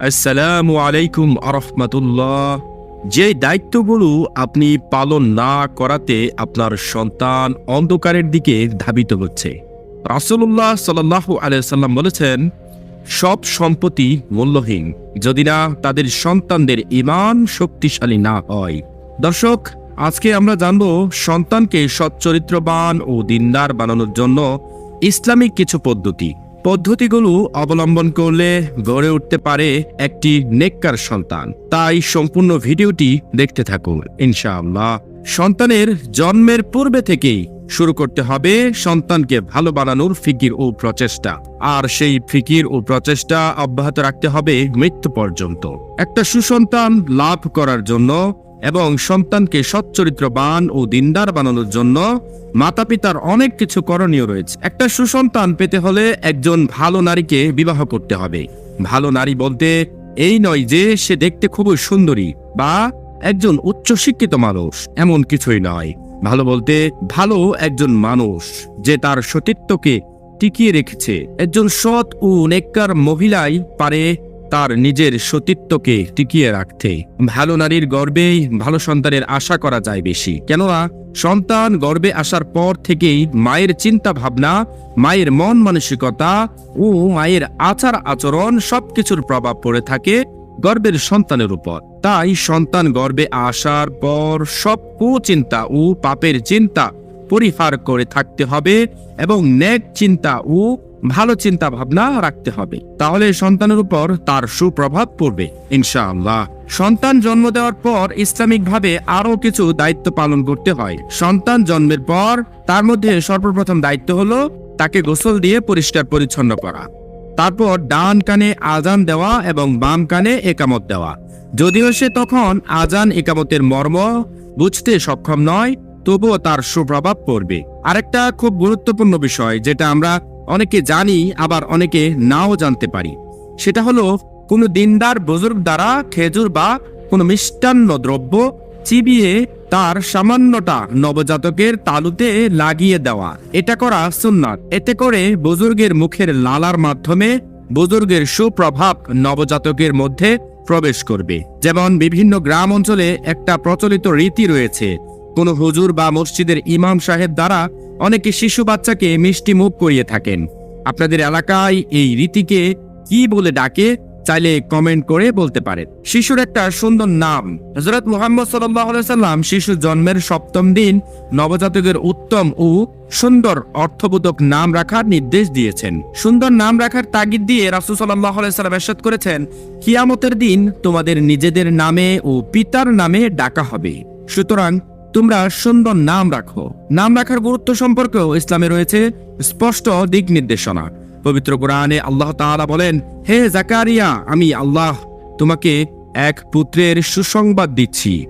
আসসালামু আলাইকুম আরহামতুল্লাহ। যে দায়িত্বগুলো আপনি পালন না করাতে আপনার সন্তান অন্ধকারের দিকে ধাবিত হচ্ছে। রাসূলুল্লাহ সাল্লাহ আলাইসাল্লাম বলেছেন, সব সম্পত্তি মূল্যহীন, যদি না তাদের সন্তানদের ইমান শক্তিশালী না হয়। দর্শক, আজকে আমরা জানব সন্তানকে সচ্চরিত্রবান ও দিনদার বানানোর জন্য ইসলামিক কিছু পদ্ধতি। পদ্ধতিগুলো অবলম্বন করলে গড়ে উঠতে পারে একটি নেককার সন্তান। তাই সম্পূর্ণ ভিডিওটি দেখতে থাকুন। ইনশাআল্লাহ, সন্তানের জন্মের পূর্বে থেকেই শুরু করতে হবে সন্তানকে ভালো বানানোর ফিকির ও প্রচেষ্টা। আর সেই ফিকির ও প্রচেষ্টা অব্যাহত রাখতে হবে মৃত্যু পর্যন্ত। একটা সুসন্তান লাভ করার জন্য এবং সন্তানকে সচ্চরিত্রবান ও দিনদার বানানোর জন্য মাতা পিতার অনেক কিছু করণীয় রয়েছে। একটা সুসন্তান পেতে হলে একজন ভালো নারীকে বিবাহ করতে হবে। ভালো নারী বলতে এই নয় যে সে দেখতে খুবই সুন্দরী বা একজন উচ্চশিক্ষিত মানুষ, এমন কিছুই নয়। ভালো বলতে ভালো একজন মানুষ যে তার সতীত্বকে টিকিয়ে রেখেছে। একজন সৎ ও নেককার মহিলাই পারে তার নিজের সতীত্বকে টিকিয়ে রাখতে। ভালো নারীর গর্বেই ভালো সন্তানের আশা করা যায় বেশি। কেননা, সন্তান গর্বে আসার পর থেকেই মায়ের চিন্তা ভাবনা মায়ের মন মানসিকতা ও মায়ের আচার আচরণ সবকিছুর প্রভাব পড়ে থাকে গর্বের সন্তানের উপর। তাই সন্তান গর্বে আসার পর সব কুচিন্তা ও পাপের চিন্তা পরিহার করে থাকতে হবে এবং নেক চিন্তা ও ভালো চিন্তা ভাবনা রাখতে হবে। তাহলে সন্তানের উপর তার সুপ্রভাব পড়বে, ইনশাআল্লাহ। সন্তান জন্ম দেওয়ার পর ইসলামিকভাবে আরও কিছু দায়িত্ব পালন করতে হয়। সন্তান জন্মের পর তার মধ্যে সর্বপ্রথম দায়িত্ব হলো তাকে গোসল দিয়ে পরিষ্কার পরিচ্ছন্ন করা। তারপর ডান কানে আজান দেওয়া এবং বাম কানে একামত দেওয়া। যদিও সে তখন আজান একামতের মর্ম বুঝতে সক্ষম নয় তবুও তার সুপ্রভাব পড়বে। আরেকটা খুব গুরুত্বপূর্ণ বিষয়, যেটা আমরা অনেকে জানি, আবার অনেকে নাও জানতে পারি। সেটা হলো, কোনো দিনদার বুজুর্গ দ্বারা খেজুর বা কোনো মিষ্টান্ন দ্রব্য চিবিয়ে তার সামান্যটা নবজাতকের তালুতে লাগিয়ে দেওয়া। এটা করা সুন্নাত। এতে করে বুজুর্গের মুখের লালার মাধ্যমে বুজুর্গের সুপ্রভাব নবজাতকের মধ্যে প্রবেশ করবে। যেমন বিভিন্ন গ্রাম অঞ্চলে একটা প্রচলিত রীতি রয়েছে কোনো হুজুর বা মসজিদের ইমাম সাহেব দ্বারা অনেকে শিশু বাচ্চাকে মিষ্টি মুখ করিয়ে থাকেন। আপনাদের এলাকায় এই রীতিকে কি বলে ডাকে, চাইলে কমেন্ট করে বলতে পারেন। শিশুর একটা সুন্দর নাম হজরত মোহাম্মদ সাল্লাম শিশু জন্মের সপ্তম দিন নবজাতকের উত্তম ও সুন্দর অর্থবোধক নাম রাখার নির্দেশ দিয়েছেন। সুন্দর নাম রাখার তাগিদ দিয়ে রাসুল সাল্লাম এরশাদ করেছেন, কিয়ামতের দিন তোমাদের নিজেদের নামে ও পিতার নামে ডাকা হবে। সুতরাং তোমরা সুন্দর নাম রাখো। নাম রাখার গুরুত্ব সম্পর্কেও ইসলামে রয়েছে স্পষ্ট দিক নির্দেশনা। পবিত্র কোরআনে আল্লাহ তাআলা বলেন, হে জাকারিয়া, আমি আল্লাহ তোমাকে এক পুত্রের সুসংবাদ দিচ্ছি।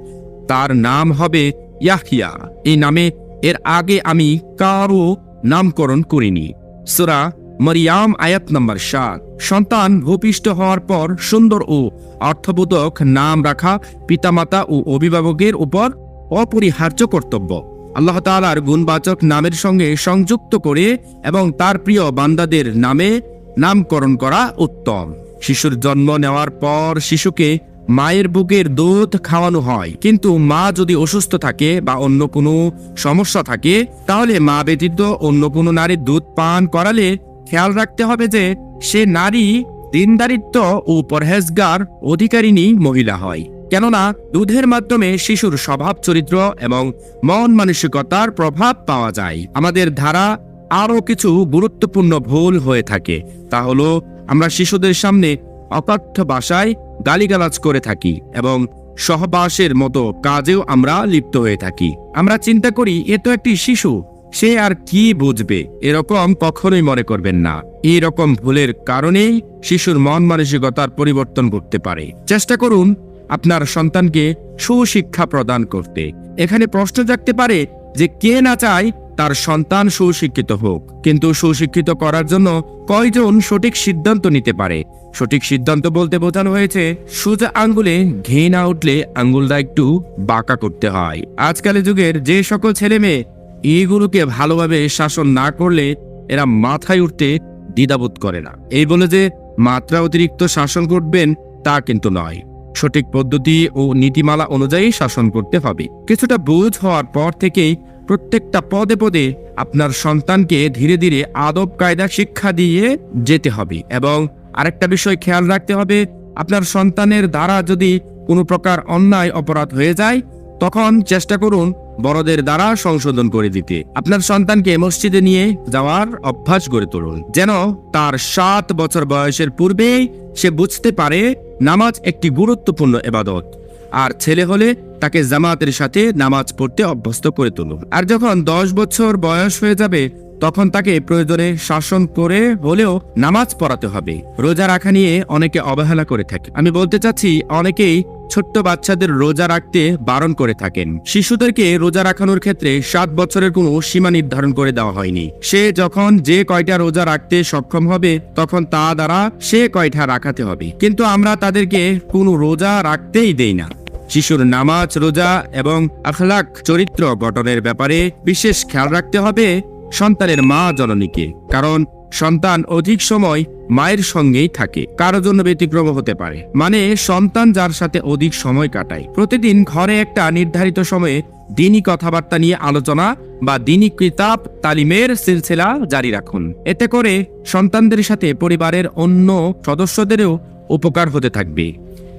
তার নাম হবে ইয়াহিয়া। এই নামে এর আগে আমি কারও নামকরণ করিনি। সুরা মরিয়াম, আয়াত নম্বর সাত। সন্তান ভূপিষ্ঠ হওয়ার পর সুন্দর ও অর্থবোধক নাম রাখা পিতামাতা ও অভিভাবকের উপর অপরিহার্য কর্তব্য। আল্লাহ তালার গুণবাচক নামের সঙ্গে সংযুক্ত করে এবং তার প্রিয় বান্দাদের নামে নামকরণ করা উত্তম। শিশুর জন্ম নেওয়ার পর শিশুকে মায়ের বুকের দুধ খাওয়ানো হয়। কিন্তু মা যদি অসুস্থ থাকে বা অন্য কোনো সমস্যা থাকে, তাহলে মা ব্যতীত অন্য কোনো নারীর দুধ পান করালে খেয়াল রাখতে হবে যে সে নারী দিনদারিত্ব ও পরহেজগার অধিকারিণী মহিলা হয়। কেননা দুধের মাধ্যমে শিশুর স্বভাব, চরিত্র এবং মন মানসিকতার প্রভাব পাওয়া যায়। আমাদের ধারা আরও কিছু গুরুত্বপূর্ণ ভুল হয়ে থাকে। তা হলো, আমরা শিশুদের সামনে অপাঠ্য ভাষায় গালিগালাজ করে থাকি এবং সহবাসের মতো কাজেও আমরা লিপ্ত হয়ে থাকি। আমরা চিন্তা করি, এ তো একটি শিশু, সে আর কি বুঝবে? এরকম কখনোই মনে করবেন না। এই রকম ভুলের কারণেই শিশুর মন মানসিকতার পরিবর্তন করতে পারে। চেষ্টা করুন আপনার সন্তানকে সুশিক্ষা প্রদান করতে। এখানে প্রশ্ন জাগতে পারে যে কে না চায় তার সন্তান সুশিক্ষিত হোক। কিন্তু সুশিক্ষিত করার জন্য কয়জন সঠিক সিদ্ধান্ত নিতে পারে? সঠিক সিদ্ধান্ত বলতে বোঝানো হয়েছে, সোজা আঙ্গুলে ঘে না উঠলে আঙ্গুলটা একটু বাঁকা করতে হয়। আজকালের যুগের যে সকল ছেলে মেয়ে এইগুলোকে ভালোভাবে শাসন না করলে এরা মাথায় উঠতে দ্বিধাবোধ করে না। এই বলে যে মাত্রা অতিরিক্ত শাসন করবেন তা কিন্তু নয়। সঠিক পদ্ধতি ও নীতিমালা অনুযায়ী শাসন করতে হবে। কিছুটা বুঝ হওয়ার পর থেকেই প্রত্যেকটা পদে পদে আপনার সন্তানকে ধীরে ধীরে আদব কায়দা শিক্ষা দিয়ে যেতে হবে এবং আরেকটা বিষয় খেয়াল রাখতে হবে, আপনার সন্তানের দ্বারা যদি কোনো প্রকার অন্যায় অপরাধ হয়ে যায়, তখন চেষ্টা করুন বড়দের দ্বারা সংশোধন করে দিতে। আপনার সন্তানকে মসজিদে নিয়ে যাওয়ার অভ্যাস গড়ে তুলুন। যেন তার সাত বছর বয়সের পূর্বেই সে বুঝতে পারে নামাজ একটি গুরুত্বপূর্ণ এবাদত আর ছেলে হলে তাকে জামাতের সাথে নামাজ পড়তে অভ্যস্ত করে তুলুন। আর যখন দশ বছর বয়স হয়ে যাবে, তখন তাকে প্রয়োজনে শাসন করে হলেও নামাজ পড়াতে হবে। রোজা রাখা নিয়ে অনেকে অবহেলা করে থাকে। আমি বলতে চাচ্ছি, অনেকেই ছোট্ট বাচ্চাদের রোজা রাখতে বারণ করে থাকেন। শিশুদেরকে রোজা রাখানোর ক্ষেত্রে সাত বছরের কোনো সীমা নির্ধারণ করে দেওয়া হয়নি। সে যখন যে কয়টা রোজা রাখতে সক্ষম হবে, তখন তা দ্বারা সে কয়টা রাখাতে হবে। কিন্তু আমরা তাদেরকে কোনো রোজা রাখতেই দেই না। শিশুর নামাজ রোজা এবং আখলাক চরিত্র গঠনের ব্যাপারে বিশেষ খেয়াল রাখতে হবে সন্তানের মা জননীকে। কারণ সন্তান অধিক সময় মায়ের সঙ্গেই থাকে। কারও জন্য ব্যতিক্রম হতে পারে। মানে সন্তান যার সাথে অধিক সময় কাটায়। প্রতিদিন ঘরে একটা নির্ধারিত সময়ে দিনই কথাবার্তা নিয়ে আলোচনা বা দিনই কিতাব, তালিমের সিলসিলা জারি রাখুন। এতে করে সন্তানদের সাথে পরিবারের অন্য সদস্যদেরও উপকার হতে থাকবে।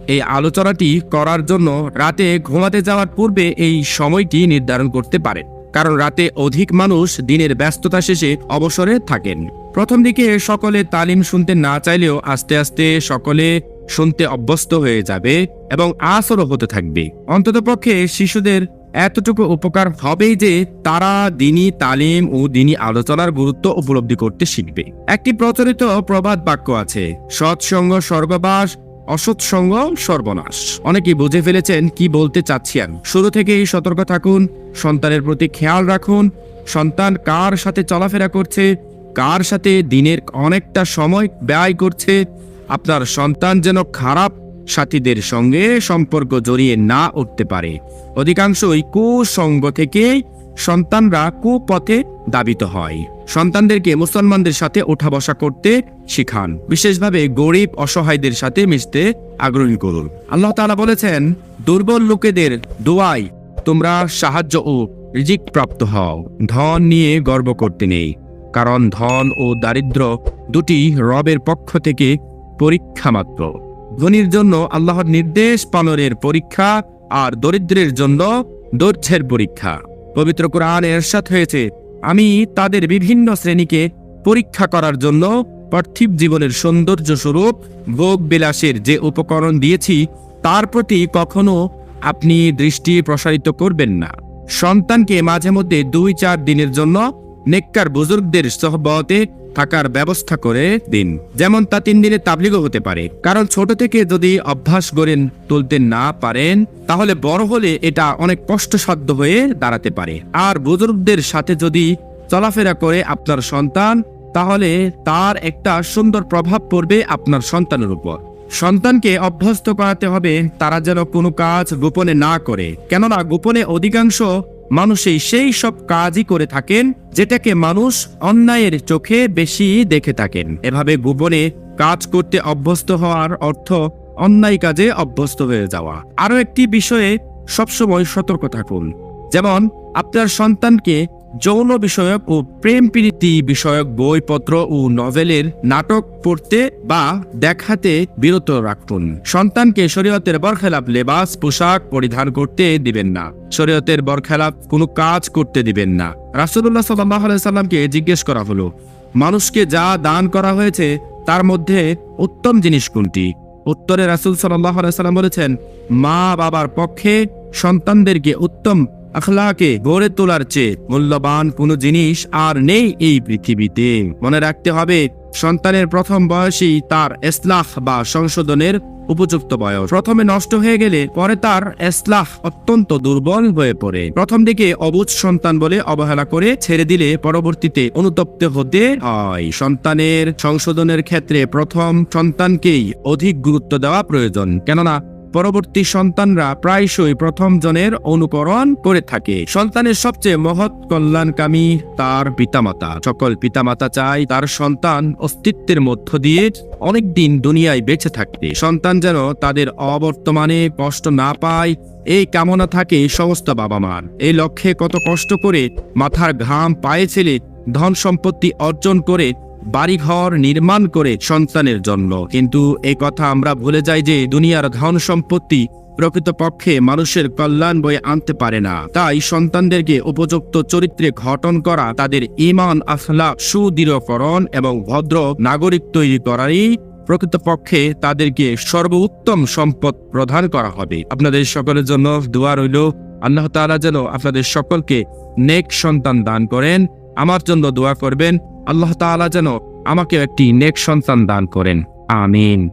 এই আলোচনাটি করার জন্য রাতে ঘুমাতে যাওয়ার পূর্বে এই সময়টি নির্ধারণ করতে পারেন। কারণ রাতে অধিক মানুষ দিনের ব্যস্ততা শেষে অবসরে থাকেন। প্রথম দিকে সকলে তালিম শুনতে না চাইলেও আস্তে আস্তে সকলে শুনতে অভ্যস্ত হয়ে যাবে এবং আসরও হতে থাকবে। অন্ততপক্ষে শিশুদের এতটুকু উপকার হবেই যে তারা দিনই তালিম ও দিনই আলোচনার গুরুত্ব উপলব্ধি করতে শিখবে। একটি প্রচলিত প্রবাদ বাক্য আছে, সৎসঙ্গ স্বর্গবাস অসৎসঙ্গ সর্বনাশ। অনেকেই বুঝে ফেলেছেন কি বলতে চাচ্ছি আমি। শুরু থেকেই সতর্ক থাকুন, সন্তানের প্রতি খেয়াল রাখুন, সন্তান কার সাথে চলাফেরা করছে কার সাথে দিনের অনেকটা সময় ব্যয় করছে? আপনার সন্তান যেন খারাপ, সাথীদের সঙ্গে সম্পর্ক জড়িয়ে না উঠতে পারে। অধিকাংশই কুসঙ্গ থেকে সন্তানরা কুপথে দাবিত হয়। সন্তানদেরকে মুসলমানদের সাথে ওঠা বসা করতে শিখান। বিশেষভাবে গরিব, অসহায়দের সাথে মিশতে আগ্রহী করুন। আল্লাহ তালা বলেছেন, দুর্বল লোকেদের দোয়াই তোমরা সাহায্য ও রিজিক প্রাপ্ত হও। ধন নিয়ে গর্ব করতে নেই। কারণ ধন ও দারিদ্র দুটি রবের পক্ষ থেকে পরীক্ষা মাত্র। ধনীর জন্য আল্লাহর নির্দেশ পালনের পরীক্ষা আর দরিদ্রের জন্য দৈর্ঘ্যের পরীক্ষা। পবিত্র কোরআন এরশাদ হয়েছে, আমি তাদের বিভিন্ন শ্রেণীকে পরীক্ষা করার জন্য পার্থিব জীবনের সৌন্দর্য স্বরূপ ভোগ বিলাসের যে উপকরণ দিয়েছি, তার প্রতি কখনো আপনি দৃষ্টি প্রসারিত করবেন না। সন্তানকে মাঝে মধ্যে দুই চার দিনের জন্য নেককার বুজুর্গদের সহবতে থাকার ব্যবস্থা করে দিন। যেমন তা তিন দিনে তাবলিগও হতে পারে। কারণ ছোট থেকে যদি অভ্যাস গড়েন তুলতে না পারেন, তাহলে বড় হলে এটা অনেক কষ্টসাধ্য হয়ে দাঁড়াতে পারে। আর বুজুর্গদের সাথে যদি চলাফেরা করে আপনার সন্তান, তাহলে তার একটা সুন্দর প্রভাব পড়বে আপনার সন্তানের উপর। সন্তানকে অভ্যস্ত করাতে হবে, তারা যেন কোনো কাজ গোপনে না করে। কেননা গোপনে অধিকাংশ মানুষই সেই সব কাজই করে থাকেন, যেটাকে মানুষ অন্যায়ের চোখে বেশি দেখে থাকেন। এভাবে গোপনে কাজ করতে অভ্যস্ত হওয়ার অর্থ অন্যায় কাজে অভ্যস্ত হয়ে যাওয়া। আরও একটি বিষয়ে সবসময় সতর্ক থাকুন। যেমন, আপনার সন্তানকে যৌন বিষয়ক ও প্রেম প্রীতি বিষয়ক বইপত্র ও নভেলের নাটক পড়তে বা দেখাতে বিরত রাখুন। সন্তানকে শরীয়তের বরখেলাপ, লেবাস, পোশাক পরিধান করতে দিবেন না। শরীয়তের বরখেলাপ কোনো কাজ করতে দিবেন না। রাসুল্লাহ সাল্লাহ সাল্লামকে জিজ্ঞেস করা হলো, মানুষকে যা দান করা হয়েছে, তার মধ্যে উত্তম জিনিস কোনটি? উত্তরে রাসুল সাল্লাহ সাল্লাম বলেছেন মা বাবার পক্ষে সন্তানদেরকে উত্তম আখলাকে গড়ে তোলার চেয়ে মূল্যবান কোনো জিনিস আর নেই এই পৃথিবীতে। মনে রাখতে হবে, সন্তানের প্রথম বয়সই তার এসলাহ বা সংশোধনের উপযুক্ত বয়স। প্রথমে নষ্ট হয়ে গেলে পরে তার এসলাহ অত্যন্ত দুর্বল হয়ে পড়ে। প্রথম দিকে অবুজ সন্তান বলে অবহেলা করে ছেড়ে দিলে পরবর্তীতে অনুতপ্ত হতে হয়। সন্তানের সংশোধনের ক্ষেত্রে প্রথম সন্তানকেই অধিক গুরুত্ব দেওয়া প্রয়োজন। কেননা পরবর্তী সন্তানরা প্রায়শই প্রথম জনের অনুকরণ করে থাকে। সন্তানের সবচেয়ে মহৎ কল্যাণকামী তার পিতামাতা। সকল পিতামাতা চায় তার সন্তান অস্তিত্বের মধ্য দিয়ে অনেকদিন দুনিয়ায় বেঁচে থাকতে। সন্তান যেন তাদের অবর্তমানে কষ্ট না পায়, এই কামনা থাকে সমস্ত বাবা মার এই লক্ষ্যে কত কষ্ট করে মাথার ঘাম পায়ে ছেলে ধন সম্পত্তি অর্জন করে বাড়িঘর নির্মাণ করে সন্তানের জন্য কিন্তু এই কথা আমরা ভুলে যাই যে দুনিয়ার ধন সম্পত্তি প্রকৃতপক্ষে মানুষের কল্যাণ বয়ে আনতে পারে না। তাই সন্তানদেরকে উপযুক্ত চরিত্রে ঘটন করা, তাদের ইমান আখলাক সুদৃঢ়করণ এবং ভদ্র নাগরিক তৈরি করারই প্রকৃতপক্ষে তাদেরকে সর্বোত্তম সম্পদ প্রদান করা হবে। আপনাদের সকলের জন্য দোয়া রইল, আল্লাহ তাআলা যেন আপনাদের সকলকে নেক সন্তান দান করেন। আমার জন্য দোয়া করবেন আল্লাহ তালা যেন আমাকে একটি নেক সন্তান দান করেন। আমিন।